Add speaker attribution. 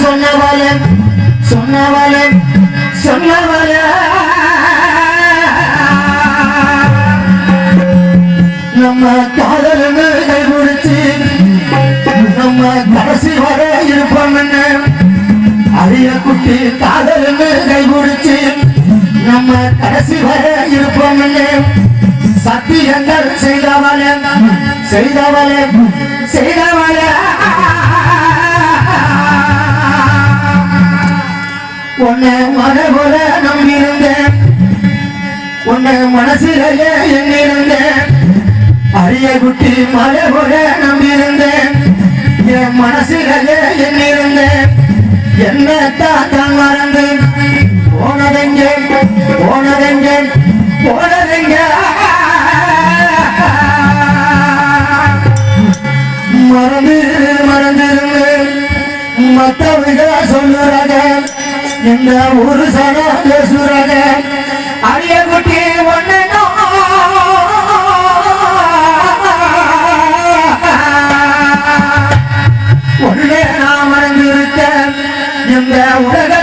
Speaker 1: சொன்னவளே சொன்னவளே சொன்னவளே. நம்ம காதலுன்னு கை குடிச்சு நம்ம கடைசி வர இருப்போம் அரிய குட்டி காதலுன்னு கை குடிச்சு நம்ம கடைசி வர இருப்போம் சத்தியங்கள் செய்தவளே செய்தவளே செய்தவளே. உன்னை மன நம்பியிருந்தேன். உன்னை மனசிலேயே எண்ணிருந்தேன் அரிய குட்டி மலை நம்பியிருந்தேன். என் மனசிலேயே எண்ணிருந்தேன் என்ன தான் மறந்து போனதெங்கே போனதெங்கே போனதெங்க? மறந்து மறந்திருந்து மத்தவங்க சொல்லுறாங்க இந்த ஒரு சன பேசுறத அரிய குட்டி ஒன்னு ஒன்னே நான் மறந்திருக்க இந்த உலக